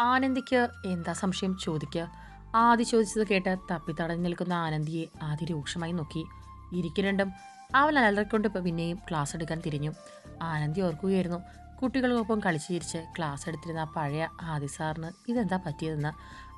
ആനന്ദിക്ക് എന്താ സംശയം ചോദിക്കുക? ആദ്യം ചോദിച്ചത് കേട്ട് തപ്പിത്തടഞ്ഞു നിൽക്കുന്ന ആനന്ദിയെ ആദ്യം രൂക്ഷമായി നോക്കി. ഇരിക്കുന്നുണ്ടും അവൻ അലറിക്കൊണ്ട് പിന്നെയും ക്ലാസ് എടുക്കാൻ തിരിഞ്ഞു. ആനന്ദി ഓർക്കുകയായിരുന്നു കുട്ടികൾക്കൊപ്പം കളിച്ചു ചിരിച്ച് ക്ലാസ് എടുത്തിരുന്ന ആ പഴയ ആദി സാറിന് ഇതെന്താ പറ്റിയതെന്ന്.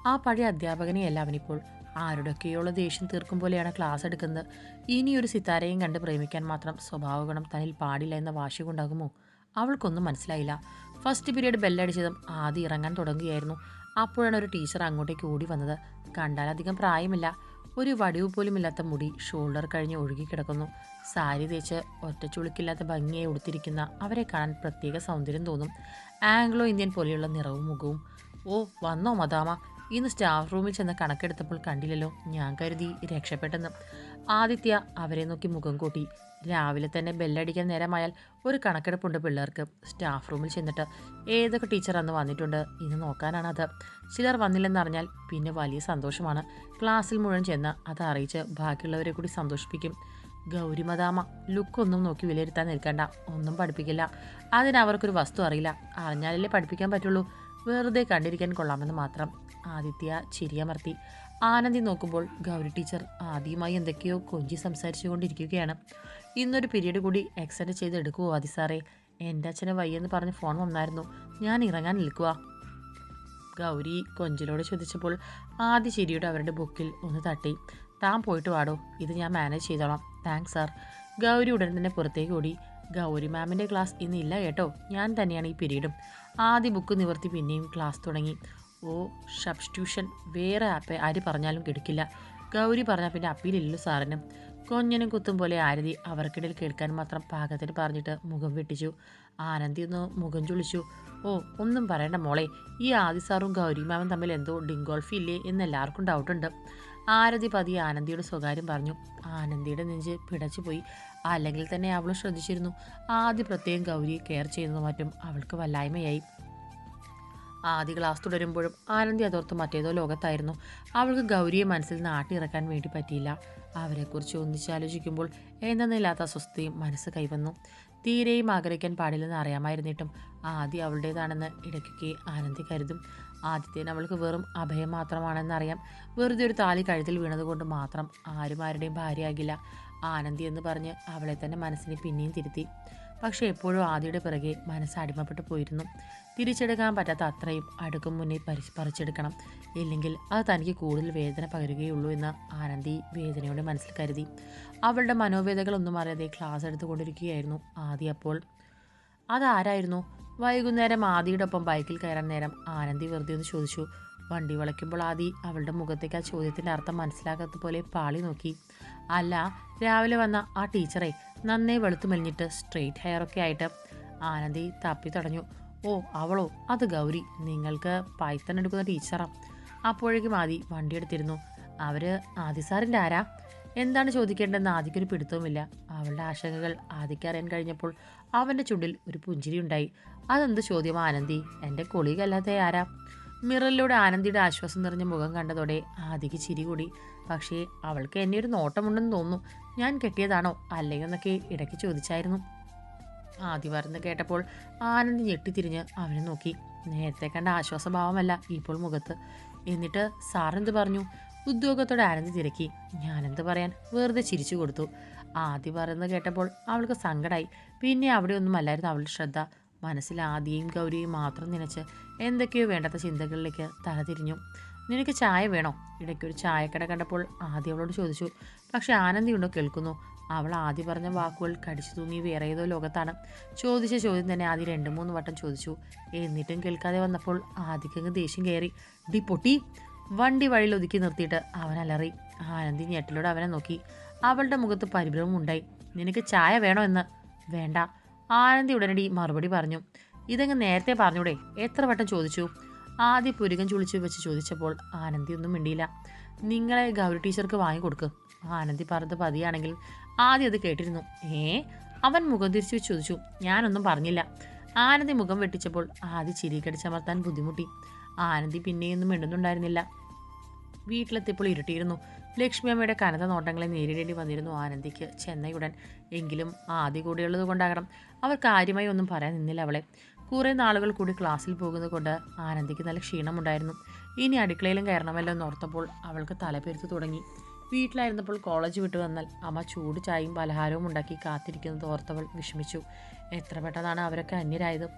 ആ പഴയ അധ്യാപകനെയല്ല അവനിപ്പോൾ. ആരുടെയൊക്കെയുള്ള ദേഷ്യം തീർക്കും പോലെയാണ് ക്ലാസ് എടുക്കുന്നത്. ഇനിയൊരു സിത്താരയും കണ്ട് പ്രേമിക്കാൻ മാത്രം സ്വഭാവഗുണം തന്നിൽ പാടില്ല എന്ന വാശി കൊണ്ടാകുമോ അവൾക്കൊന്നും മനസ്സിലായില്ല. ഫസ്റ്റ് പീരീഡ് ബെല്ലടിച്ചതും ആദ്യം ഇറങ്ങാൻ തുടങ്ങുകയായിരുന്നു. അപ്പോഴാണ് ഒരു ടീച്ചർ അങ്ങോട്ടേക്ക് ഓടി വന്നത്. കണ്ടാൽ അധികം പ്രായമില്ല. ഒരു വടിവ് പോലുമില്ലാത്ത മുടി ഷോൾഡർ കഴിഞ്ഞ് ഒഴുകിക്കിടക്കുന്നു സാരി തേച്ച് ഒറ്റച്ചുളുക്കില്ലാത്ത ഭംഗിയായി ഉടുത്തിരിക്കുന്ന അവരെ കാണാൻ പ്രത്യേക സൗന്ദര്യം തോന്നും. ആംഗ്ലോ ഇന്ത്യൻ പോലെയുള്ള നിറവും മുഖവും. ഓ വന്നോ മദാമ. ഇന്ന് സ്റ്റാഫ് റൂമിൽ ചെന്ന് കണക്കെടുത്തപ്പോൾ കണ്ടില്ലല്ലോ. ഞാൻ കരുതി രക്ഷപ്പെട്ടെന്ന്. ആദിത്യ അവരെ നോക്കി മുഖം കൂട്ടി. രാവിലെ തന്നെ ബെല്ലടിക്കാൻ നേരമായാൽ ഒരു കണക്കെടുപ്പുണ്ട് പിള്ളേർക്ക്. സ്റ്റാഫ് റൂമിൽ ചെന്നിട്ട് ഏതൊക്കെ ടീച്ചർ അന്ന് വന്നിട്ടുണ്ട് ഇന്ന് അത്. ചിലർ വന്നില്ലെന്നറിഞ്ഞാൽ പിന്നെ വലിയ സന്തോഷമാണ്. ക്ലാസ്സിൽ മുഴുവൻ ചെന്ന് അത് അറിയിച്ച് ബാക്കിയുള്ളവരെ കൂടി സന്തോഷിപ്പിക്കും. ഗൗരിമദാമ ലുക്കൊന്നും നോക്കി വിലയിരുത്താൻ നിൽക്കണ്ട. ഒന്നും പഠിപ്പിക്കില്ല. അതിനവർക്കൊരു വസ്തു അറിയില്ല. അറിഞ്ഞാലല്ലേ പഠിപ്പിക്കാൻ പറ്റുള്ളൂ. വെറുതെ കണ്ടിരിക്കാൻ കൊള്ളാമെന്ന് മാത്രം ആദിത്യ ചിരിയമർത്തി. ആനന്ദി നോക്കുമ്പോൾ ഗൗരി ടീച്ചർ ആദ്യമായി എന്തൊക്കെയോ കൊഞ്ചി സംസാരിച്ചു കൊണ്ടിരിക്കുകയാണ് ഇന്നൊരു പീരീഡ് കൂടി എക്സ്റ്റൻഡ് ചെയ്ത് എടുക്കുവോ ആദി സാറേ? എന്റെ അച്ഛനെ വയ്യെന്ന് പറഞ്ഞ് ഫോൺ വന്നായിരുന്നു. ഞാൻ ഇറങ്ങാൻ നിൽക്കുക ഗൗരി കൊഞ്ചിലോട് ചോദിച്ചപ്പോൾ ആദ്യ ചിരിയുടെ അവരുടെ ബുക്കിൽ ഒന്ന് തട്ടി. താൻ പോയിട്ട് വാടോ ഇത് ഞാൻ മാനേജ് ചെയ്തോളാം. താങ്ക്സ് സാർ ഗൗരി ഉടൻ തന്നെ പുറത്തേക്ക് ഓടി. ഗൗരി മാമിന്റെ ക്ലാസ് ഇന്നില്ല കേട്ടോ. ഞാൻ തന്നെയാണ് ഈ പീരീഡും ആദ്യ ബുക്ക് നിവർത്തി പിന്നെയും ക്ലാസ് തുടങ്ങി. ഓ സബ്സ്റ്റിറ്റ്യൂഷൻ വേറെ ആര് പറഞ്ഞാലും കിടക്കില്ല ഗൗരി പറഞ്ഞാൽ പിന്നെ അപ്പീലില്ലല്ലോ സാറിന്. കൊഞ്ഞനും കുത്തും പോലെ ആരതി അവർക്കിടയിൽ കേൾക്കാൻ മാത്രം പാകത്തിന് പറഞ്ഞിട്ട് മുഖം വെട്ടിച്ചു. ആനന്ദി ഒന്ന് മുഖം ചുളിച്ചു. ഓ ഒന്നും പറയണ്ട മോളെ. ഈ ആദി സാറും ഗൗരി മാമൻ തമ്മിൽ എന്തോ ഡിങ്കോൾഫി ഇല്ലേ എന്ന് എല്ലാവർക്കും ഡൗട്ടുണ്ട് ആരതി പതി ആനന്ദിയുടെ സ്വകാര്യം പറഞ്ഞു. ആനന്ദിയുടെ നെഞ്ച് പിടച്ചു പോയി. അല്ലെങ്കിൽ തന്നെ അവൾ ശ്രദ്ധിച്ചിരുന്നു. ആദ്യ പ്രത്യേകം ഗൗരിയെ കെയർ ചെയ്യുന്നതും മറ്റും അവൾക്ക് വല്ലായ്മയായി. ആദ്യ ക്ലാസ് തുടരുമ്പോഴും ആനന്ദി അതോർത്ത് മറ്റേതോ ലോകത്തായിരുന്നു. അവൾക്ക് ഗൗരിയെ മനസ്സിൽ നാട്ടിറക്കാൻ വേണ്ടി പറ്റിയില്ല. അവരെക്കുറിച്ച് ഒന്നിച്ചാലോചിക്കുമ്പോൾ എന്തെന്നില്ലാത്ത അസ്വസ്ഥയും മനസ്സ് കൈവന്നു. തീരെയും ആഗ്രഹിക്കാൻ പാടില്ലെന്ന് അറിയാമായിരുന്നിട്ടും ആദ്യം അവളുടേതാണെന്ന് ഇടയ്ക്കൊക്കെ ആനന്ദി കരുതും. ആദ്യത്തേന് അവൾക്ക് വെറും അഭയം മാത്രമാണെന്നറിയാം. വെറുതെ ഒരു താലി കഴുത്തിൽ വീണതുകൊണ്ട് മാത്രം ആരും ആരുടെയും ഭാര്യയാകില്ല. ആനന്ദി എന്ന് പറഞ്ഞ് അവളെ തന്നെ മനസ്സിനെ പിന്നെയും തിരുത്തി. പക്ഷേ എപ്പോഴും ആദിയുടെ പിറകെ മനസ്സ് അടിമപ്പെട്ടു പോയിരുന്നു. തിരിച്ചെടുക്കാൻ പറ്റാത്ത അത്രയും അടുക്കും മുന്നേ പരിശ് പറിച്ചെടുക്കണം. ഇല്ലെങ്കിൽ അത് തനിക്ക് കൂടുതൽ വേദന പകരുകയുള്ളൂ എന്ന് ആനന്ദി വേദനയോടെ മനസ്സിൽ കരുതി. അവളുടെ മനോവേദകളൊന്നും അറിയാതെ ക്ലാസ് എടുത്തുകൊണ്ടിരിക്കുകയായിരുന്നു ആദി അപ്പോൾ. അതാരായിരുന്നു? വൈകുന്നേരം ആദിയുടെ ഒപ്പം ബൈക്കിൽ കയറാൻ നേരം ആനന്ദി വെറുതെ ഒന്ന് ചോദിച്ചു. വണ്ടി വളയ്ക്കുമ്പോൾ ആദി അവളുടെ മുഖത്തേക്ക് ആ ചോദ്യത്തിന്റെ അർത്ഥം മനസ്സിലാക്കാത്ത പോലെ പാളി നോക്കി. അല്ല രാവിലെ വന്ന ആ ടീച്ചറെ നന്നേ വെളുത്തു മെലിഞ്ഞിട്ട് സ്ട്രെയിറ്റ് ഹെയറൊക്കെ ആയിട്ട് ആനന്ദി തപ്പി തടഞ്ഞു. ഓ അവളോ? അത് ഗൗരി. നിങ്ങൾക്ക് പൈത്തൺ എടുക്കുന്ന ടീച്ചറാ. അപ്പോഴേക്കും ആദി വണ്ടി എടുത്തിരുന്നു അവർ ആദി സാറിന്റെ ആരാ? എന്താണ് ചോദിക്കേണ്ടതെന്ന് ആദിക്കൊരു പിടുത്തവുമില്ല. അവളുടെ ആശങ്കകൾ ആദിക്കറിയാൻ കഴിഞ്ഞപ്പോൾ അവന്റെ ചുണ്ടിൽ ഒരു പുഞ്ചിരി ഉണ്ടായി. അതെന്ത് ചോദ്യം ആനന്ദി? എന്റെ കൊളികല്ലാതെ ആരാ? മിററിലൂടെ ആനന്ദിയുടെ ആശ്വാസം നിറഞ്ഞ മുഖം കണ്ടതോടെ ആദിക്ക് ചിരി കൂടി. പക്ഷേ അവൾക്ക് എന്നെ ഒരു നോട്ടമുണ്ടെന്ന് തോന്നുന്നു. ഞാൻ കെട്ടിയതാണോ? അല്ലയോ എന്നൊക്കെ ഇടയ്ക്ക് ചോദിച്ചായിരുന്നു. ആദ്യ പറഞ്ഞ് കേട്ടപ്പോൾ ആനന്ദ് ഞെട്ടിത്തിരിഞ്ഞ് അവനെ നോക്കി. നേരത്തെ കണ്ട ആശ്വാസഭാവമല്ല ഇപ്പോൾ മുഖത്ത്. എന്നിട്ട് സാറെന്ത് പറഞ്ഞു? ഉദ്യോഗത്തോടെ ആനന്ദ് തിരക്കി. ഞാനെന്ത് പറയാൻ? വെറുതെ ചിരിച്ചു കൊടുത്തു. ആദ്യ പറയുന്നത് കേട്ടപ്പോൾ അവൾക്ക് സങ്കടമായി പിന്നെ അവിടെ ഒന്നുമല്ലായിരുന്നു അവളുടെ ശ്രദ്ധ. മനസ്സിൽ ആദ്യയും ഗൗരിയും മാത്രം നനച്ച് എന്തൊക്കെയോ വേണ്ടാത്ത ചിന്തകളിലേക്ക് തല തിരിഞ്ഞു നിനക്ക് ചായ വേണോ? ഇടയ്ക്കൊരു ചായക്കട കണ്ടപ്പോൾ ആദ്യം അവളോട് ചോദിച്ചു. പക്ഷെ ആനന്ദിയുണ്ടോ കേൾക്കുന്നു. അവൾ ആദ്യം പറഞ്ഞ വാക്കുകൾ കടിച്ചു തൂങ്ങി വേറെ ഏതോ ലോകത്താണ്. ചോദിച്ച ചോദ്യം തന്നെ ആദ്യം രണ്ട് മൂന്ന് വട്ടം ചോദിച്ചു. എന്നിട്ടും കേൾക്കാതെ വന്നപ്പോൾ ആദ്യക്കങ്ങ് ദേഷ്യം കയറി. ഡി പൊട്ടി. വണ്ടി വഴിയിൽ ഒതുക്കി നിർത്തിയിട്ട് അവൻ അലറി. ആനന്ദി ഞെട്ടിലൂടെ അവനെ നോക്കി. അവളുടെ മുഖത്ത് പരിഭ്രമം ഉണ്ടായി. നിനക്ക് ചായ വേണോ എന്ന്? വേണ്ട. ആനന്ദി ഉടനടി മറുപടി പറഞ്ഞു. ഇതങ്ങ് നേരത്തെ പറഞ്ഞൂടെ. എത്ര വട്ടം ചോദിച്ചു? ആദ്യ പുരുകൻ ചുളിച്ച് വെച്ച് ചോദിച്ചപ്പോൾ ആനന്ദി ഒന്നും മിണ്ടിയില്ല. നിങ്ങളെ ഗൗരി ടീച്ചർക്ക് വാങ്ങിക്കൊടുക്ക്. ആനന്ദി പറഞ്ഞത് പതിയാണെങ്കിൽ ആദ്യം അത് കേട്ടിരുന്നു. ഏ? അവൻ മുഖം തിരിച്ചു ചോദിച്ചു. ഞാനൊന്നും പറഞ്ഞില്ല. ആനന്ദി മുഖം വെട്ടിച്ചപ്പോൾ ആദ്യ ചിരി കടിച്ചമർത്താൻ ബുദ്ധിമുട്ടി. ആനന്ദി പിന്നെയൊന്നും മിണ്ടുന്നുണ്ടായിരുന്നില്ല. വീട്ടിലെത്തിയപ്പോൾ ഇരുട്ടിയിരുന്നു. ലക്ഷ്മി അമ്മയുടെ കനത്ത നോട്ടങ്ങളെ നേരിടേണ്ടി വന്നിരുന്നു ആനന്ദിക്ക് ചെന്നൈയുടൻ. എങ്കിലും ആദ്യ കൂടിയുള്ളത് കൊണ്ടാകണം. അവർ കാര്യമായി ഒന്നും പറയാൻ നിന്നില്ല അവളെ. കുറേ നാളുകൾ കൂടി ക്ലാസ്സിൽ പോകുന്നത് കൊണ്ട് ആനന്ദിക്ക് നല്ല ക്ഷീണമുണ്ടായിരുന്നു. ഇനി അടുക്കളയിലും കയറണമല്ലോ എന്നോർത്തപ്പോൾ അവൾക്ക് തലപെരുത്ത് തുടങ്ങി. വീട്ടിലായിരുന്നപ്പോൾ കോളേജ് വിട്ടു വന്നാൽ അമ്മ ചൂട് ചായയും പലഹാരവും ഉണ്ടാക്കി കാത്തിരിക്കുന്നത് ഓർത്തവൾ വിഷമിച്ചു. എത്ര പെട്ടെന്നാണ് അവരൊക്കെ അന്യരായത്?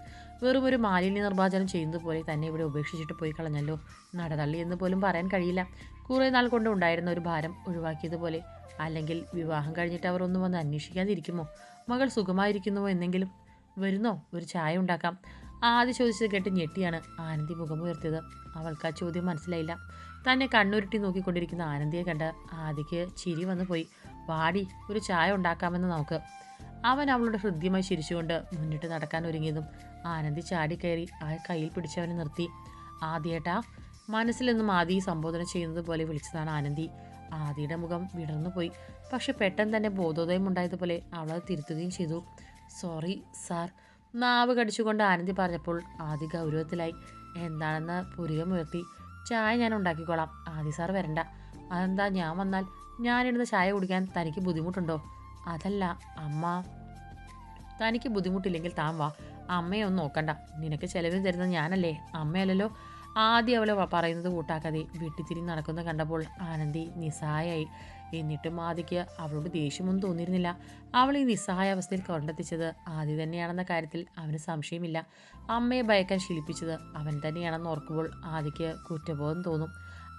വെറും ഒരു മാലിന്യ നിർമ്മാർജനം ചെയ്യുന്നത് പോലെ തന്നെ ഇവിടെ ഉപേക്ഷിച്ചിട്ട് പോയി കളഞ്ഞല്ലോ. നടതള്ളി എന്ന് പോലും പറയാൻ കഴിയില്ല. കുറേ നാൾ കൊണ്ട് ഉണ്ടായിരുന്ന ഒരു ഭാരം ഒഴിവാക്കിയതുപോലെ. അല്ലെങ്കിൽ വിവാഹം കഴിഞ്ഞിട്ട് അവർ ഒന്നും വന്ന് അന്വേഷിക്കാതിരിക്കുമോ? മകൾ സുഖമായിരിക്കുന്നുവോ എന്നെങ്കിലും? വരുന്നോ? ഒരു ചായ ഉണ്ടാക്കാം. ആദ്യ ചോദിച്ചത് കേട്ട് ഞെട്ടിയാണ് ആനന്ദി മുഖമുയർത്തിയത്. അവൾക്ക് ആ ചോദ്യം മനസ്സിലായില്ല. തന്നെ കണ്ണുരുട്ടി നോക്കിക്കൊണ്ടിരിക്കുന്ന ആനന്ദിയെ കണ്ട് ആദിക്ക് ചിരി വന്നു പോയി. വാടി ഒരു ചായ ഉണ്ടാക്കാമെന്ന് നമുക്ക്. അവൻ അവളുടെ ഹൃദ്യമായി ചിരിച്ചുകൊണ്ട് മുന്നിട്ട് നടക്കാൻ ഒരുങ്ങിയതും ആനന്ദി ചാടിക്കയറി ആ കയ്യിൽ പിടിച്ചവനെ നിർത്തി. ആദ്യേട്ടാ മനസ്സിൽ നിന്നും ആദി സംബോധന ചെയ്യുന്നത് പോലെ വിളിച്ചതാണ് ആനന്ദി. ആദിയുടെ മുഖം വിടർന്നു പോയി. പക്ഷെ പെട്ടെന്ന് തന്നെ ബോധോദയം ഉണ്ടായതുപോലെ അവളത് തിരുത്തുകയും ചെയ്തു. സോറി സാർ നാവ് കടിച്ചുകൊണ്ട് ആനന്ദി പറഞ്ഞപ്പോൾ ആദി ഗൗരവത്തിലായി. എന്താണെന്ന് പുരികമുയർത്തി ചായ ഞാൻ ഉണ്ടാക്കിക്കോളാം. ആദി സാർ വരണ്ട. അതെന്താ ഞാൻ വന്നാൽ ഞാനിടുന്ന ചായ കുടിക്കാൻ തനിക്ക് ബുദ്ധിമുട്ടുണ്ടോ? അതല്ല അമ്മ. തനിക്ക് ബുദ്ധിമുട്ടില്ലെങ്കിൽ താൻ വാ. അമ്മയെ ഒന്നും നോക്കണ്ട. നിനക്ക് ചെലവിന് തരുന്നത് ഞാനല്ലേ. അമ്മയല്ലല്ലോ. ആദ്യം അവൾ പറയുന്നത് കൂട്ടാക്കാതെ വെട്ടിത്തിരി നടക്കുന്ന കണ്ടപ്പോൾ ആനന്ദി നിസ്സഹായായി. എന്നിട്ടും ആദിക്ക് അവളോട് ദേഷ്യമൊന്നും തോന്നിയിരുന്നില്ല. അവൾ ഈ നിസ്സഹായ അവസ്ഥയിൽ കൊണ്ടെത്തിച്ചത് ആദ്യ തന്നെയാണെന്ന കാര്യത്തിൽ അവന് സംശയമില്ല. അമ്മയെ ഭയക്കാൻ ശീലിപ്പിച്ചത് അവൻ തന്നെയാണെന്ന് ഓർക്കുമ്പോൾ ആദിക്ക് കുറ്റബോധം തോന്നും.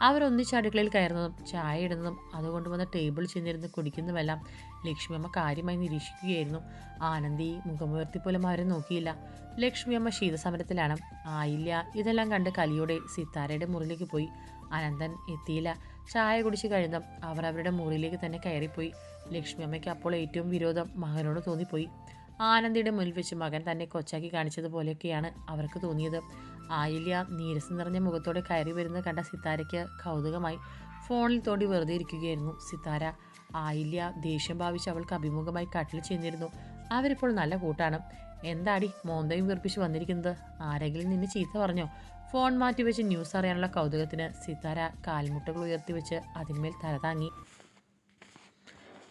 അവരൊന്നിച്ച് അടുക്കളയിൽ കയറുന്നതും ചായ ഇടുന്നതും അതുകൊണ്ട് വന്ന് ടേബിൾ ചെന്നിരുന്ന് കുടിക്കുന്നതുമെല്ലാം ലക്ഷ്മിയമ്മ കാര്യമായി നിരീക്ഷിക്കുകയായിരുന്നു. ആനന്ദി മുഖമുയർത്തി പോലും അവരെ നോക്കിയില്ല. ലക്ഷ്മിയമ്മ ശീതസമരത്തിലാണ്. ആയില്ല ഇതെല്ലാം കണ്ട് കലിയോടെ സിത്താരയുടെ മുറിയിലേക്ക് പോയി. അനന്തൻ എത്തിയില്ല. ചായ കുടിച്ച് കഴിഞ്ഞ അവർ അവരുടെ മുറിയിലേക്ക് തന്നെ കയറിപ്പോയി. ലക്ഷ്മിയമ്മയ്ക്ക് അപ്പോൾ ഏറ്റവും വിരോധം മകനോട് തോന്നിപ്പോയി. ആനന്ദിയുടെ മുന്നിൽ വെച്ച് മകൻ തന്നെ കൊച്ചാക്കി കാണിച്ചതുപോലെയൊക്കെയാണ് അവർക്ക് തോന്നിയത്. ആയില്യ നീരസം നിറഞ്ഞ മുഖത്തോടെ കയറി വരുന്നത് കണ്ട സിത്താരയ്ക്ക് കൗതുകമായി ഫോണിൽ തോണ്ടി വെറുതെ ഇരിക്കുകയായിരുന്നു സിത്താര. ആയില്യ ദേഷ്യം ഭാവിച്ച് അവൾക്ക് അഭിമുഖമായി കട്ടിൽ ചെന്നിരുന്നു. അവരിപ്പോൾ നല്ല കൂട്ടാണ്. എന്താടി മോന്തയും വീർപ്പിച്ച് വന്നിരിക്കുന്നത്? ആരെങ്കിലും നിന്നെ ചീത്ത പറഞ്ഞോ? ഫോൺ മാറ്റി വെച്ച് ന്യൂസ് അറിയാനുള്ള കൗതുകത്തിന് സിത്താര കാൽമുട്ടകൾ ഉയർത്തി വെച്ച് അതിന്മേൽ തല താങ്ങി.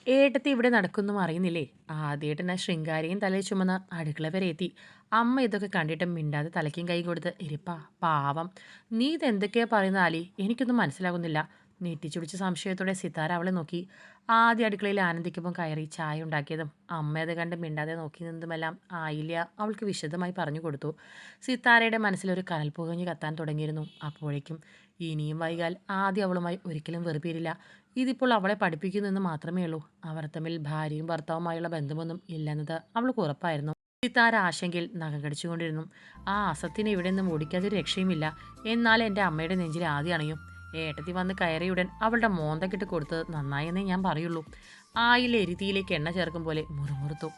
ഏട്ടത്തി ഇവിടെ നടക്കുന്നു അറിയുന്നില്ലേ? ആദ്യേട്ടന ശൃംഗാരിയും തലയിൽ ചുമന്ന് അടുക്കള വരെ എത്തി. അമ്മ ഇതൊക്കെ കണ്ടിട്ട് മിണ്ടാതെ തലയ്ക്കും കൈ കൊടുത്ത് ഇരിപ്പാ പാവം. നീ ഇതെന്തൊക്കെയാ പറയുന്ന ആലി എനിക്കൊന്നും മനസ്സിലാകുന്നില്ല. നെറ്റിച്ചുടിച്ച സംശയത്തോടെ സിതാര അവളെ നോക്കി. ആദ്യ അടുക്കളയിൽ ആനന്ദിക്കുമ്പോൾ കയറി ചായ ഉണ്ടാക്കിയതും അമ്മ അത് കണ്ട് മിണ്ടാതെ നോക്കി നിന്നതുമെല്ലാം ആയില്ല അവൾക്ക് വിശദമായി പറഞ്ഞു കൊടുത്തു. സിത്താരയുടെ മനസ്സിലൊരു കനൽ പുകഞ്ഞ് കത്താൻ തുടങ്ങിയിരുന്നു. അപ്പോഴേക്കും ഇനിയും വൈകാൽ ആദ്യം അവളുമായി ഒരിക്കലും വെറുപ്പിരില്ല ഇതിപ്പോൾ അവളെ പഠിപ്പിക്കുന്നെന്ന് മാത്രമേ ഉള്ളൂ. അവർ തമ്മിൽ ഭാര്യയും ഭർത്താവുമായുള്ള ബന്ധമൊന്നും ഇല്ലെന്നത് അവൾക്ക് ഉറപ്പായിരുന്നു. സിത്താര ആശങ്കയിൽ നഖം കടിച്ചുകൊണ്ടിരുന്നു. ആ അസത്തിനെ ഇവിടെ നിന്നും ഓടിക്കാതെ രക്ഷയുമില്ല. എന്നാൽ എന്റെ അമ്മയുടെ നെഞ്ചിൽ ആദ്യം അണയും. ഏട്ടത്തി വന്ന് കയറിയുടൻ അവളുടെ മോന്തക്കിട്ട് കൊടുത്തത് നന്നായെന്നേ ഞാൻ പറയുള്ളൂ. ആയിൽ എരുതിയിലേക്ക് എണ്ണ ചേർക്കും പോലെ മുറുമുറുത്തു.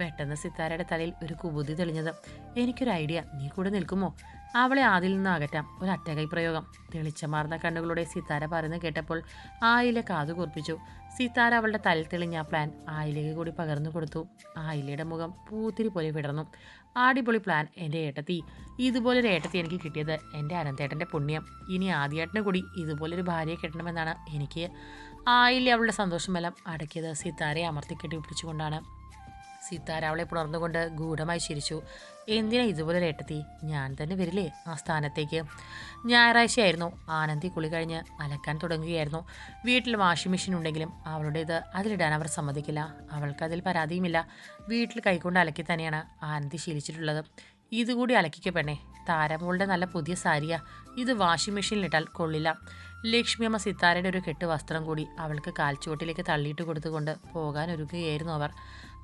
പെട്ടെന്ന് സിത്താരയുടെ തലയിൽ ഒരു കുബുദ്ധി തെളിഞ്ഞത്. എനിക്കൊരു ഐഡിയ. നീ കൂടെ നിൽക്കുമോ? അവളെ അതിൽ നിന്ന് അകറ്റാം. ഒരു അറ്റകൈ പ്രയോഗം. തെളിച്ചമാർന്ന കണ്ണുകളോടെ സിത്താര പറയുന്നത് കേട്ടപ്പോൾ ആയില കാതു കുറിപ്പിച്ചു സിത്താര അവളുടെ തല തെളിഞ്ഞ പ്ലാൻ ആയിലേക്ക് കൂടി പകർന്നു കൊടുത്തു. ആയിലയുടെ മുഖം പൂത്തിരി പോലെ വിടർന്നു. ആടിപൊളി പ്ലാൻ എന്റെ ഏട്ടത്തി. ഇതുപോലൊരു ഏട്ടത്തി എനിക്ക് കിട്ടിയത് എന്റെ അനന്തേട്ടന്റെ പുണ്യം. ഇനി ആദ്യേട്ടന് കൂടി ഇതുപോലൊരു ഭാര്യയെ കിട്ടണമെന്നാണ് എനിക്ക്. ആയില്ലേ അവളുടെ സന്തോഷമെല്ലാം അടക്കിയത് സിത്താരയെ അമർത്തി കെട്ടി പിടിച്ചുകൊണ്ടാണ് സിത്താര അവളെ പുണർന്നുകൊണ്ട് ഗൂഢമായി ചിരിച്ചു. എന്തിനാ ഇതുപോലെ ഏട്ടത്തി ഞാൻ തന്നെ വരില്ലേ ആ സ്ഥാനത്തേക്ക്? ഞായറാഴ്ചയായിരുന്നു. ആനന്ദി കുളി കഴിഞ്ഞ് അലക്കാൻ തുടങ്ങുകയായിരുന്നു. വീട്ടിൽ വാഷിംഗ് മെഷീൻ ഉണ്ടെങ്കിലും അവളുടേത് അതിലിടാൻ അവർ സമ്മതിക്കില്ല. അവൾക്കതിൽ പരാതിയുമില്ല. വീട്ടിൽ കൈകൊണ്ട് അലക്കി തന്നെയാണ് ആനന്ദി ശീലിച്ചിട്ടുള്ളത്. ഇതുകൂടി അലക്കിക്ക പെണ്ണേ. താരമോളുടെ നല്ല പുതിയ സാരിയാ. ഇത് വാഷിംഗ് മെഷീനിലിട്ടാൽ കൊള്ളില്ല. ലക്ഷ്മിയമ്മ സിത്താരയുടെ ഒരു കെട്ട് വസ്ത്രം കൂടി അവൾക്ക് കാൽച്ചുവട്ടിലേക്ക് തള്ളിയിട്ട് കൊടുത്തുകൊണ്ട് പോകാൻ ഒരുങ്ങുകയായിരുന്നു അവർ.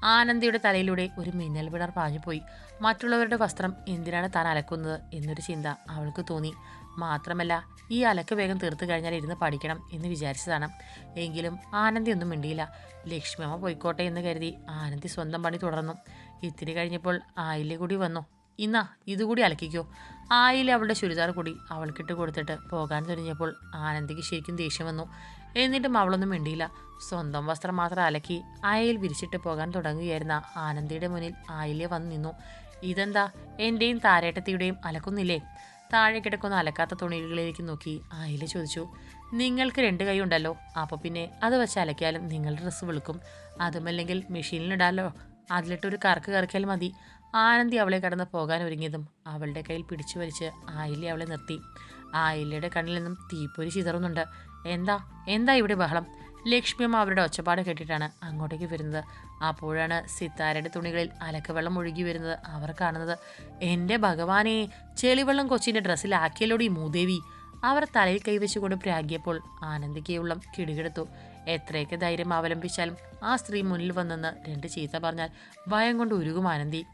ആനന്ദിയുടെ തലയിലൂടെ ഒരു മിന്നൽ വിടർ പാഞ്ഞുപോയി. മറ്റുള്ളവരുടെ വസ്ത്രം എന്തിനാണ് താൻ അലക്കുന്നത് എന്നൊരു ചിന്ത അവൾക്ക് തോന്നി. മാത്രമല്ല ഈ അലക്ക് വേഗം തീർത്തു കഴിഞ്ഞാൽ ഇരുന്ന് പഠിക്കണം എന്ന് വിചാരിച്ചതാണ്. എങ്കിലും ആനന്ദി ഒന്നും മിണ്ടിയില്ല. ലക്ഷ്മിയമ്മ പോയിക്കോട്ടെ എന്ന് കരുതി ആനന്ദി സ്വന്തം പണി തുടർന്നു. ഇത്തിരി കഴിഞ്ഞപ്പോൾ ആയില്യ കൂടി വന്നു. ഇന്നാ ഇതുകൂടി അലക്കിക്കോ. ആയില്ല അവളുടെ ചുരിദാർ കൂടി അവൾക്കിട്ട് കൊടുത്തിട്ട് പോകാൻ തുടങ്ങിയപ്പോൾ ആനന്ദിക്ക് ശരിക്കും ദേഷ്യം വന്നു. എന്നിട്ടും അവളൊന്നും മിണ്ടിയില്ല. സ്വന്തം വസ്ത്രം മാത്രം അലക്കി അയയിൽ വിരിച്ചിട്ട് പോകാൻ തുടങ്ങുകയായിരുന്ന ആനന്ദിയുടെ മുന്നിൽ ആയില്യ വന്നു നിന്നു. ഇതെന്താ? എന്റെയും താരേട്ടത്തിയുടെയും അലക്കുന്നില്ലേ? താഴെ കിടക്കുന്ന അലക്കാത്ത തുണികളിലേക്ക് നോക്കി ആയില ചോദിച്ചു. നിങ്ങൾക്ക് രണ്ട് കൈ ഉണ്ടല്ലോ. അപ്പോൾ പിന്നെ അത് വെച്ച് അലക്കിയാലും നിങ്ങളുടെ ഡ്രസ്സ് വെളുക്കും. അതുമല്ലെങ്കിൽ മെഷീനിലിടാലോ അതിലിട്ടൊരു കറക്ക് കറക്കിയാൽ മതി. ആനന്ദി അവളെ കടന്ന് പോകാൻ ഒരുങ്ങിയതും അവളുടെ കയ്യിൽ പിടിച്ചു വലിച്ച് ആയില്യ അവളെ നിർത്തി. ആയില്യയുടെ കണ്ണിൽ നിന്നും തീപ്പൊരി ചിതറുന്നുണ്ട്. എന്താ? എന്താ ഇവിടെ ബഹളം? ലക്ഷ്മിയമ്മ അവരുടെ ഒച്ചപ്പാട് കേട്ടിട്ടാണ് അങ്ങോട്ടേക്ക് വരുന്നത്. അപ്പോഴാണ് സിത്താരയുടെ തുണികളിൽ അലക്കവെള്ളം ഒഴുകി വരുന്നത് അവർ കാണുന്നത്. എന്റെ ഭഗവാനെ ചെളിവെള്ളം കൊച്ചിന്റെ ഡ്രസ്സിലാക്കിയല്ലോടി മൂദേവി? അവർ തലയിൽ കൈവച്ചുകൊണ്ട് പ്രാഗിയപ്പോൾ ആനന്ദിക്കയുള്ളം കിടുകിടുത്തു. എത്രയൊക്കെ ധൈര്യം അവലംബിച്ചാലും ആ സ്ത്രീ മുന്നിൽ വന്നെന്ന് രണ്ട് ചീത്ത പറഞ്ഞാൽ ഭയം കൊണ്ട് ഉരുകും ആനന്ദി.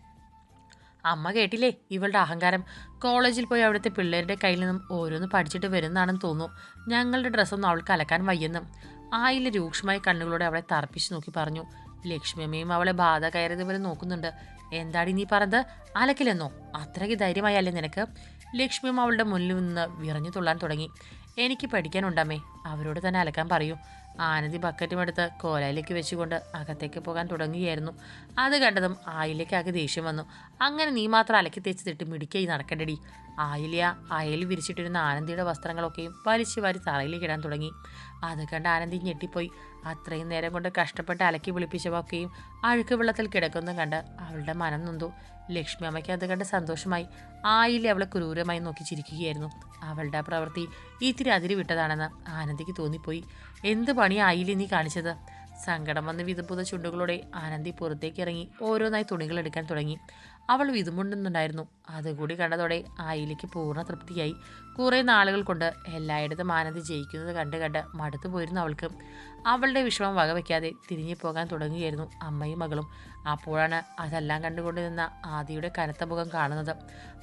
അമ്മ കേട്ടില്ലേ ഇവളുടെ അഹങ്കാരം? കോളേജിൽ പോയി അവിടുത്തെ പിള്ളേരുടെ കയ്യിൽ നിന്നും ഓരോന്ന് പഠിച്ചിട്ട് വരുന്നതാണെന്ന് തോന്നുന്നു. ഞങ്ങളുടെ ഡ്രസ്സൊന്നും അവൾക്ക് അലക്കാൻ വയ്യെന്നും. ആയില്ല രൂക്ഷമായ കണ്ണുകളോടെ അവളെ തറപ്പിച്ച് നോക്കി പറഞ്ഞു. ലക്ഷ്മിയമ്മയും അവളെ ബാധ കയറിയത് പോലെ നോക്കുന്നുണ്ട്. എന്താടി നീ പറഞ്ഞത്? അലക്കില്ലെന്നോ? അത്രയ്ക്ക് ധൈര്യമായല്ലേ നിനക്ക്? ലക്ഷ്മിയമ്മ അവളുടെ മുന്നിൽ നിന്ന് വിറഞ്ഞു തുള്ളാൻ തുടങ്ങി. എനിക്ക് പഠിക്കാനുണ്ടമ്മേ അവരോട് തന്നെ അലക്കാൻ പറയൂ. ആനന്ദി ബക്കറ്റും എടുത്ത് കോലയിലേക്ക് വെച്ചുകൊണ്ട് അകത്തേക്ക് പോകാൻ തുടങ്ങുകയായിരുന്നു. അത് കണ്ടതും ആയിലേക്ക് ആകെ ദേഷ്യം വന്നു. അങ്ങനെ നീ മാത്രം അലക്കി തേച്ച് തിട്ട് മിടിക്കായി നടക്കണ്ടടി. ആയിലിയ അയൽ വിരിച്ചിട്ടിരുന്ന ആനന്ദിയുടെ വസ്ത്രങ്ങളൊക്കെയും വലിച്ചു വാരി തറയിലേക്ക് ഇടാൻ തുടങ്ങി. അത് കണ്ട് ആനന്ദി ഞെട്ടിപ്പോയി. അത്രയും നേരം കൊണ്ട് കഷ്ടപ്പെട്ട് അലക്കി വിളിപ്പിച്ചവൊക്കെയും അഴുക്ക് വെള്ളത്തിൽ കിടക്കുന്നതും കണ്ട് അവളുടെ മനം നൊന്തു. ലക്ഷ്മി അമ്മയ്ക്ക് അത് കണ്ട് സന്തോഷമായി. ആയിലെ അവളെ ക്രൂരമായി നോക്കി ചിരിക്കുകയായിരുന്നു. അവളുടെ പ്രവൃത്തി ഇത്തിരി അതിരി വിട്ടതാണെന്ന് ആനന്ദിക്ക് തോന്നിപ്പോയി. എന്ത് പണി ആയില്ലേ നീ കാണിച്ചത്? സങ്കടം വന്ന് വിതുമ്പുത ചുണ്ടുകളോടെ ആനന്ദി പുറത്തേക്ക് ഇറങ്ങി ഓരോന്നായി തുണികൾ എടുക്കാൻ തുടങ്ങി. അവൾ വിതുമുണ്ടെന്നുണ്ടായിരുന്നു അതുകൂടി കണ്ടതോടെ ആയിലേക്ക് പൂർണ തൃപ്തിയായി. കുറേ നാളുകൾ കൊണ്ട് എല്ലായിടത്തും ആനന്ദി ജയിക്കുന്നത് കണ്ട് കണ്ട് മടുത്തു പോയിരുന്നു അവൾക്ക്. അവളുടെ വിഷമം വകവയ്ക്കാതെ തിരിഞ്ഞു പോകാൻ തുടങ്ങുകയായിരുന്നു അമ്മയും മകളും. അപ്പോഴാണ് അതെല്ലാം കണ്ടുകൊണ്ട് നിന്ന ആദിയുടെ കനത്ത മുഖം കാണുന്നത്.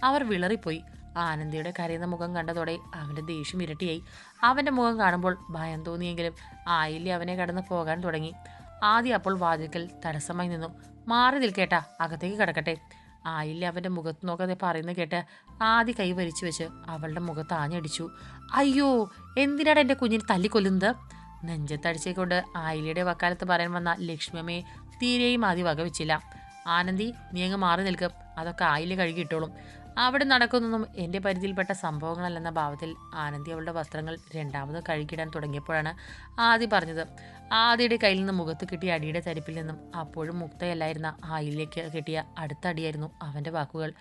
അവർ വിളറിപ്പോയി. ആനന്ദിയുടെ കരയുന്ന മുഖം കണ്ടതോടെ അവന്റെ ദേഷ്യം ഇരട്ടിയായി. അവന്റെ മുഖം കാണുമ്പോൾ ഭയം തോന്നിയെങ്കിലും ആയില്യ അവനെ കടന്നു പോകാൻ തുടങ്ങി. ആദ്യം അപ്പോൾ വാതിൽക്കൽ തടസ്സമായി നിന്നു. മാറി നിൽക്കേട്ടാ അകത്തേക്ക് കിടക്കട്ടെ. ആയില്ല അവന്റെ മുഖത്ത് നോക്കാതെ പറയുന്നത് കേട്ട് ആദ്യ കൈ വലിച്ചു വെച്ച് അവളുടെ മുഖത്ത് ആഞ്ഞടിച്ചു അയ്യോ എന്തിനാണ് എന്റെ കുഞ്ഞിനെ തല്ലിക്കൊല്ലുന്നത്? നെഞ്ചത്തടിച്ചേക്കൊണ്ട് ആയിലയുടെ വക്കാലത്ത് പറയാൻ വന്ന ലക്ഷ്മിയമ്മയെ തീരെയും ആദ്യം വകവെച്ചില്ല. ആനന്ദി നീ അങ്ങ് മാറി നിൽക്കും. അതൊക്കെ ആയില കഴുകിയിട്ടോളും. അവിടെ നടക്കുന്നതും എന്റെ പരിധിയിൽപ്പെട്ട സംഭവങ്ങളല്ലെന്ന ഭാവത്തിൽ ആനന്ദി അവളുടെ വസ്ത്രങ്ങൾ രണ്ടാമത് കഴുകിടാൻ തുടങ്ങിയപ്പോഴാണ് ആദി പറഞ്ഞത്. ആദിയുടെ കയ്യിൽ നിന്ന് മുഖത്ത് കിട്ടിയ അടിയുടെ തരിപ്പിൽ നിന്നും അപ്പോഴും മുക്തയല്ലായിരുന്ന ആയിലേക്ക് കിട്ടിയ അടുത്ത അടിയായിരുന്നു അവന്റെ വാക്കുകൾ.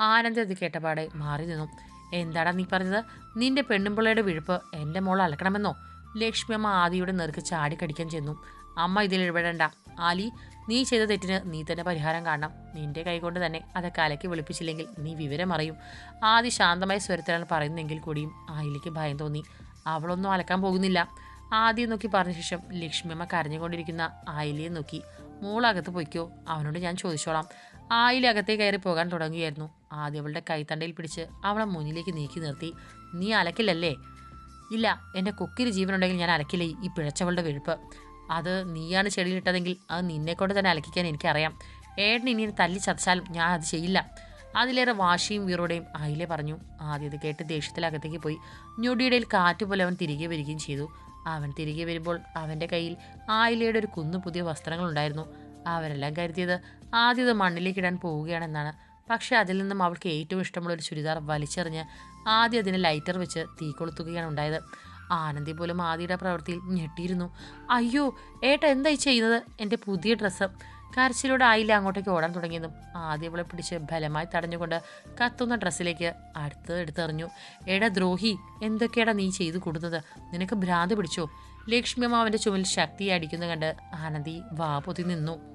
ആനന്ദി അത് കേട്ടപാടെ മാറി നിന്നു. എന്താടാ നീ പറഞ്ഞത്? നിന്റെ പെണ്ണുമ്പിള്ളയുടെ വിഴുപ്പ് എന്റെ മോൾ അലക്കണമെന്നോ? ലക്ഷ്മിയമ്മ ആദിയുടെ നെറുക്ക് ചാടിക്കടിക്കാൻ ചെന്നു. അമ്മ ഇതിൽ ഇടപെടണ്ട. ആലി നീ ചെയ്ത തെറ്റിന് നീ തന്നെ പരിഹാരം കാണണം. നിന്റെ കൈകൊണ്ട് തന്നെ അതൊക്കെ അലക്കി വിളിപ്പിച്ചില്ലെങ്കിൽ നീ വിവരം അറിയും. ആദി ശാന്തമായ സ്വരത്തിലാണ് പറയുന്നതെങ്കിൽ കൂടിയും ആയിലേക്ക് ഭയം തോന്നി. അവളൊന്നും അലക്കാൻ പോകുന്നില്ല. ആദ്യം നോക്കി പറഞ്ഞ ശേഷം ലക്ഷ്മിയമ്മ കരഞ്ഞുകൊണ്ടിരിക്കുന്ന ആയിലിയെ നോക്കി. മോളകത്ത് പൊയ്ക്കോ അവനോട് ഞാൻ ചോദിച്ചോളാം. ആയിലി അകത്തേ കയറി പോകാൻ തുടങ്ങുകയായിരുന്നു. ആദ്യം അവളുടെ കൈത്തണ്ടയിൽ പിടിച്ച് അവളെ മുന്നിലേക്ക് നീക്കി നിർത്തി. നീ അലക്കില്ലല്ലേ? ഇല്ല എന്റെ കൊക്കിരി ജീവനുണ്ടെങ്കിൽ ഞാൻ അലക്കില്ല. ഈ പിഴച്ചവളുടെ വെഴുപ്പ് അത് നീയാണ് ചെടിയിലിട്ടതെങ്കിൽ അത് നിന്നെക്കൊണ്ട് തന്നെ അലക്കിക്കാൻ എനിക്കറിയാം. ഏട്ടൻ ഇനി തല്ലി ചതച്ചാലും ഞാൻ അത് ചെയ്യില്ല. അതിലേറെ വാശിയും വീറോടെയും അയിലെ പറഞ്ഞു. ആദ്യം ഇത് കേട്ട് ദേഷ്യത്തിലകത്തേക്ക് പോയി. ഞൊടിയിടയിൽ കാറ്റ് പോലെ അവൻ തിരികെ വരികയും ചെയ്തു. അവൻ തിരികെ വരുമ്പോൾ അവന്റെ കയ്യിൽ ആയിലയുടെ ഒരു കുന്നു പുതിയ വസ്ത്രങ്ങളുണ്ടായിരുന്നു അവരെല്ലാം കരുതിയത് ആദ്യം ഇത് മണ്ണിലേക്കിടാൻ പോവുകയാണെന്നാണ്. പക്ഷേ അതിൽ നിന്നും അവൾക്ക് ഏറ്റവും ഇഷ്ടമുള്ള ഒരു ചുരിദാർ വലിച്ചെറിഞ്ഞ് ആദ്യം അതിനെ ലൈറ്റർ വെച്ച് തീ കൊളുത്തുകയാണ് ഉണ്ടായത്. ആനന്ദി പോലും ആദിയുടെ പ്രവൃത്തിയിൽ ഞെട്ടിയിരുന്നു. അയ്യോ ഏട്ട എന്തായി ചെയ്യുന്നത്? എന്റെ പുതിയ ഡ്രസ്സ് കരച്ചിലൂടെ ആയില്ല അങ്ങോട്ടേക്ക് ഓടാൻ തുടങ്ങിയതും. ആദ്യം അവളെ പിടിച്ച് ബലമായി തടഞ്ഞുകൊണ്ട് കത്തുന്ന ഡ്രസ്സിലേക്ക് അടുത്ത് എടുത്തെറിഞ്ഞു. എടാ ദ്രോഹി എന്തൊക്കെയാടാ നീ ചെയ്തു കൊടുത്തത്? നിനക്ക് ഭ്രാന്ത് പിടിച്ചോ? ലക്ഷ്മി അമ്മാവന്റെ ചുമൽ ശക്തി അടിക്കുന്നത് കണ്ട് ആനന്ദി വാ പൊതി നിന്നു.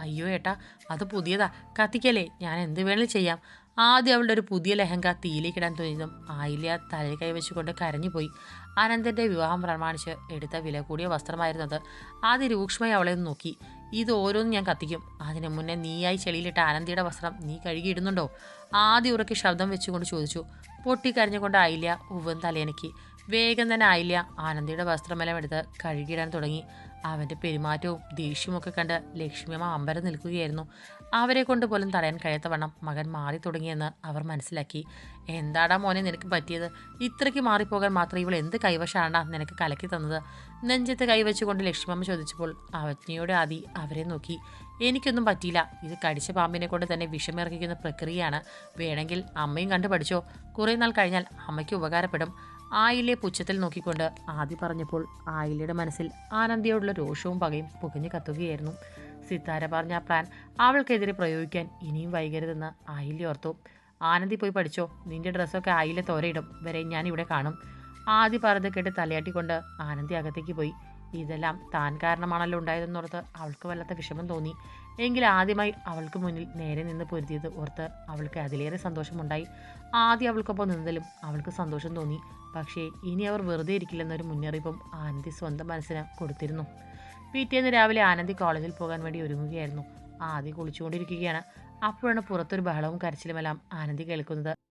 അയ്യോ ഏട്ടാ അത് പുതിയതാ. കത്തിക്കല്ലേ? ഞാൻ എന്ത് വേണേലും ചെയ്യാം. ആദ്യം അവളുടെ ഒരു പുതിയ ലെഹങ്ക തീയിലേക്കിടാൻ തോന്നിയതും ആയില്യ തലയിൽ കൈവച്ചുകൊണ്ട് കരഞ്ഞുപോയി. അനന്തന്റെ വിവാഹം പ്രമാണിച്ച് എടുത്ത വില കൂടിയ വസ്ത്രമായിരുന്നത് ആദ്യ രൂക്ഷമായി അവളെ നോക്കി. ഇത് ഓരോന്നും ഞാൻ കത്തിക്കും. അതിനു മുന്നേ നീയായി ചെളിയിലിട്ട ആനന്ദിയുടെ വസ്ത്രം നീ കഴുകിയിടുന്നുണ്ടോ ആദ്യം ഉറക്കി ശബ്ദം വെച്ചുകൊണ്ട് ചോദിച്ചു. പൊട്ടിക്കരഞ്ഞുകൊണ്ട് ആയില്യ ഉവ്വൻ തലയനക്കി. വേഗം തന്നെ ആയില്യ ആനന്ദിയുടെ വസ്ത്രമെല്ലാം എടുത്ത് കഴുകിയിടാൻ തുടങ്ങി. അവന്റെ പെരുമാറ്റവും ദേഷ്യമൊക്കെ കണ്ട് ലക്ഷ്മിയമ്മ അമ്പരം നിൽക്കുകയായിരുന്നു. അവരെ കൊണ്ട് പോലും തടയാൻ കഴിയാത്തവണ്ണം മകൻ മാറി തുടങ്ങിയെന്ന് അവർ മനസ്സിലാക്കി. എന്താടാ മോനെ നിനക്ക് പറ്റിയത്? ഇത്രയ്ക്ക് മാറിപ്പോകാൻ മാത്രം ഇവൾ എന്ത് കൈവശാണ്ടാ നിനക്ക് കലക്കി തന്നത്? നെഞ്ചത്ത് കൈവച്ചുകൊണ്ട് ലക്ഷ്മമ്മ ചോദിച്ചപ്പോൾ അവജ്ഞയോടെ ആദി അവരെ നോക്കി. എനിക്കൊന്നും പറ്റിയില്ല. ഇത് കടിച്ച പാമ്പിനെ കൊണ്ട് തന്നെ വിഷമിറക്കിക്കുന്ന പ്രക്രിയയാണ്. വേണമെങ്കിൽ അമ്മയും കണ്ടു പഠിച്ചോ? കുറേ നാൾ കഴിഞ്ഞാൽ അമ്മയ്ക്ക് ഉപകാരപ്പെടും. ആയിലെ പുച്ഛത്തിൽ നോക്കിക്കൊണ്ട് ആദി പറഞ്ഞപ്പോൾ ആയിലയുടെ മനസ്സിൽ ആനന്ദിയോടുള്ള രോഷവും പകയും പുകഞ്ഞു കത്തുകയായിരുന്നു. സിത്താര പറഞ്ഞ ആ പ്ലാൻ അവൾക്കെതിരെ പ്രയോഗിക്കാൻ ഇനിയും വൈകരുതെന്ന് ആയില്യ ഓർത്തു. ആനന്ദി പോയി പഠിച്ചോ? നിന്റെ ഡ്രസ്സൊക്കെ ആയില്യ തോരയിടും. വരെ ഞാൻ ഇവിടെ കാണും. ആദ്യ പറഞ്ഞത് കേട്ട് തലയാട്ടിക്കൊണ്ട് ആനന്ദി അകത്തേക്ക് പോയി. ഇതെല്ലാം താൻ കാരണമാണല്ലോ ഉണ്ടായതെന്നോർത്ത് അവൾക്ക് വല്ലാത്ത വിഷമം തോന്നി. എങ്കിൽ ആദ്യമായി അവൾക്ക് മുന്നിൽ നേരെ നിന്ന് പൊരുതിയത് ഓർത്ത് അവൾക്ക് അതിലേറെ സന്തോഷമുണ്ടായി. ആദ്യം അവൾക്കൊപ്പം നിന്നതിലും അവൾക്ക് സന്തോഷം തോന്നി. പക്ഷേ ഇനി അവർ വെറുതെ ഇരിക്കില്ലെന്നൊരു മുന്നറിയിപ്പും ആനന്ദി സ്വന്തം മനസ്സിന് കൊടുത്തിരുന്നു. പിറ്റേന്ന് രാവിലെ ആനന്ദി കോളേജിൽ പോകാൻ വേണ്ടി ഒരുങ്ങുകയായിരുന്നു. ആദ്യം കുളിച്ചുകൊണ്ടിരിക്കുകയാണ്. അപ്പോഴാണ് പുറത്തൊരു ബഹളവും കരച്ചിലുമെല്ലാം ആനന്ദി കേൾക്കുന്നത്.